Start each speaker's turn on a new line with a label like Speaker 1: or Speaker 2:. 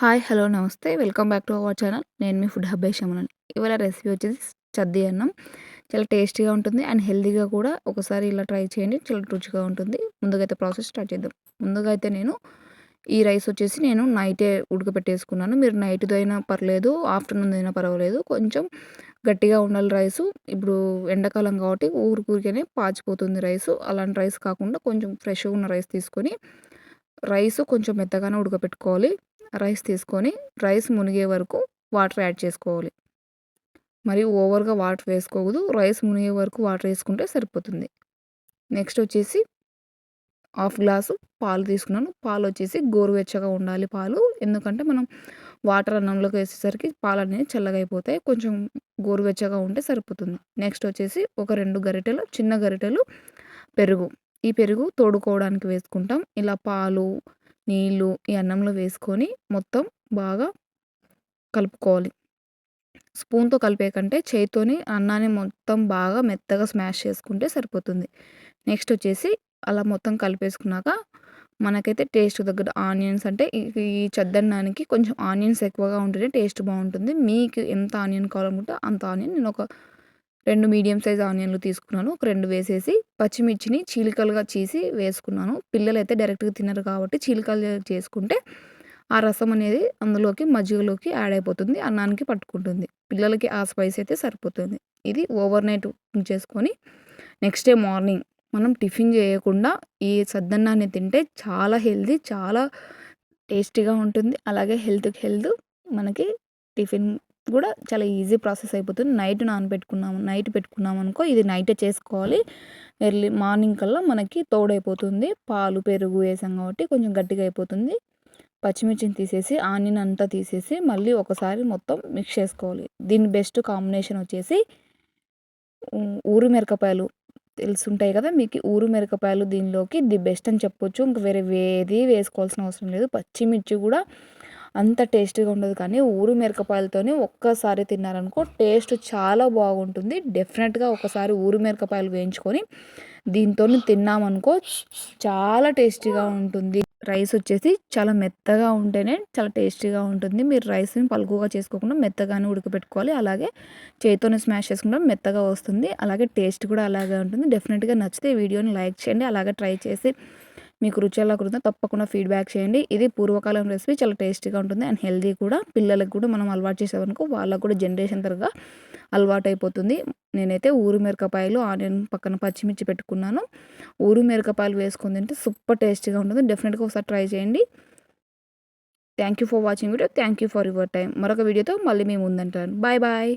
Speaker 1: Hi hello నమస్తే. Welcome back to our channel. నేను మీ ఫుడ్ హబ్బే షమనని ఇవాళ రెసిపీ వచ్చేసి చద్ది అన్నం. చాలా టేస్టీగా ఉంటుంది అండ్ హెల్తీగా కూడా. ఒకసారి ఇలా ట్రై చేయండి. చాలా రుచిగా ఉంటుంది. ముందుగా అయితే ప్రాసెస్ స్టార్ట్ చేద్దాం. ముందుగా అయితే నేను ఈ రైస్ వచ్చేసి నేను నైటే ఉడకపెట్టేసుకున్నాను. మీరు నైట్ అయినా పర్లేదు ఆఫ్టర్నూన్ అయినా పర్వాలేదు. కొంచెం గట్టిగా ఉండాలి రైసు. ఇప్పుడు ఎండాకాలం కాబట్టి ఊరికూరికనే పాచిపోతుంది రైసు. అలాంటి రైస్ కాకుండా కొంచెం ఫ్రెష్గా ఉన్న రైస్ తీసుకొని రైస్ కొంచెం మెత్తగానే ఉడకపెట్టుకోవాలి. రైస్ తీసుకొని రైస్ మునిగే వరకు వాటర్ యాడ్ చేసుకోవాలి. మరి ఓవర్గా వాటర్ వేసుకోకూడదు. రైస్ మునిగే వరకు వాటర్ వేసుకుంటే సరిపోతుంది. నెక్స్ట్ వచ్చేసి హాఫ్ గ్లాసు పాలు తీసుకున్నాను. పాలు వచ్చేసి గోరువెచ్చగా ఉండాలి పాలు. ఎందుకంటే మనం వాటర్ అన్నంలోకి వేసేసరికి పాలు అనేవి చల్లగా అయిపోతాయి కొంచెం గోరువెచ్చగా ఉంటే సరిపోతుంది. నెక్స్ట్ వచ్చేసి ఒక రెండు గరిటెలు చిన్న గరిటెలు పెరుగు. ఈ పెరుగు తోడుకోవడానికి వేసుకుంటాం. ఇలా పాలు నీళ్ళు ఈ అన్నంలో వేసుకొని మొత్తం బాగా కలుపుకోవాలి. స్పూన్తో కలిపే కంటే చేతితోని అన్నాన్ని మొత్తం బాగా మెత్తగా స్మాష్ చేసుకుంటే సరిపోతుంది. నెక్స్ట్ వచ్చేసి అలా మొత్తం కలిపేసుకున్నాక మనకైతే టేస్ట్ తగ్గట్టు ఆనియన్స్ అంటే ఈ చద్దన్నానికి కొంచెం ఆనియన్స్ ఎక్కువగా ఉంటేనే టేస్ట్ బాగుంటుంది. మీకు ఎంత ఆనియన్ కావాలనుకుంటే అంత ఆనియన్ నేను ఒక రెండు మీడియం సైజ్ ఆనియన్లు తీసుకున్నాను. ఒక రెండు వేసేసి పచ్చిమిర్చిని చీలికలుగా చేసి వేసుకున్నాను. పిల్లలు అయితే డైరెక్ట్గా తినరు కాబట్టి చీలికలు చేసుకుంటే ఆ రసం అనేది అందులోకి మజ్జిగలోకి యాడ్ అయిపోతుంది అన్నానికి పట్టుకుంటుంది. పిల్లలకి ఆ స్పైస్ అయితే సరిపోతుంది. ఇది ఓవర్ నైట్ చేసుకొని నెక్స్ట్ డే మార్నింగ్ మనం టిఫిన్ చేయకుండా ఈ సద్దన్నాన్ని తింటే చాలా హెల్తీ చాలా టేస్టీగా ఉంటుంది. అలాగే హెల్త్కి హెల్త్ మనకి టిఫిన్ కూడా చాలా ఈజీ ప్రాసెస్ అయిపోతుంది. నైట్ నానబెట్టుకున్నాము నైట్ పెట్టుకున్నాము అనుకో ఇది నైటే చేసుకోవాలి. ఎర్లీ మార్నింగ్ కల్లా మనకి తోడైపోతుంది. పాలు పెరుగు వేసాం కాబట్టి కొంచెం గట్టిగా అయిపోతుంది. పచ్చిమిర్చిని తీసేసి ఆనియన్ అంతా తీసేసి మళ్ళీ ఒకసారి మొత్తం మిక్స్ చేసుకోవాలి. దీని బెస్ట్ కాంబినేషన్ వచ్చేసి ఊరు మిరపకాయలు. తెలుసుంటాయి కదా మీకు ఊరు మిరపకాయలు దీనిలోకి ది బెస్ట్ అని చెప్పొచ్చు. ఇంక వేరే ఏది వేసుకోవాల్సిన అవసరం లేదు. పచ్చిమిర్చి కూడా అంత టేస్టీగా ఉండదు కానీ ఊరు మిరపకాయలతోనే ఒక్కసారి తిన్నారనుకో టేస్ట్ చాలా బాగుంటుంది. డెఫినెట్గా ఒకసారి ఊరు మిరపకాయలు వేయించుకొని దీంతో తిన్నామనుకో చాలా టేస్టీగా ఉంటుంది. రైస్ వచ్చేసి చాలా మెత్తగా ఉంటేనే చాలా టేస్టీగా ఉంటుంది. మీరు రైస్ని పలుకుగా చేసుకోకుండా మెత్తగానే ఉడకపెట్టుకోవాలి. అలాగే చేతితోనే స్మాష్ చేసుకుంటే మెత్తగా వస్తుంది. అలాగే టేస్ట్ కూడా అలాగే ఉంటుంది. డెఫినెట్గా నచ్చితే వీడియోని లైక్ చేయండి. అలాగే ట్రై చేసి మీకు రుచి ఎలా కుదిరితే తప్పకుండా ఫీడ్బ్యాక్ చేయండి. ఇది పూర్వకాలం రెసిపీ చాలా టేస్టీగా ఉంటుంది. అండ్ హెల్దీ కూడా. పిల్లలకు కూడా మనం అలవాటు చేసామనుకో వాళ్ళకు కూడా జనరేషన్ తరగా అలవాటు అయిపోతుంది నేనైతే ఊరు మిరపకాయలు ఆనియన్ పక్కన పచ్చిమిర్చి పెట్టుకున్నాను. ఊరు మిరపకాయలు వేసుకుని తింటే సూపర్ టేస్టీగా ఉంటుంది. డెఫినెట్గా ఒకసారి ట్రై చేయండి. Thank you for watching video thank you for your time మరొక వీడియోతో మళ్ళీ మేము ఉందంటాను బాయ్ బాయ్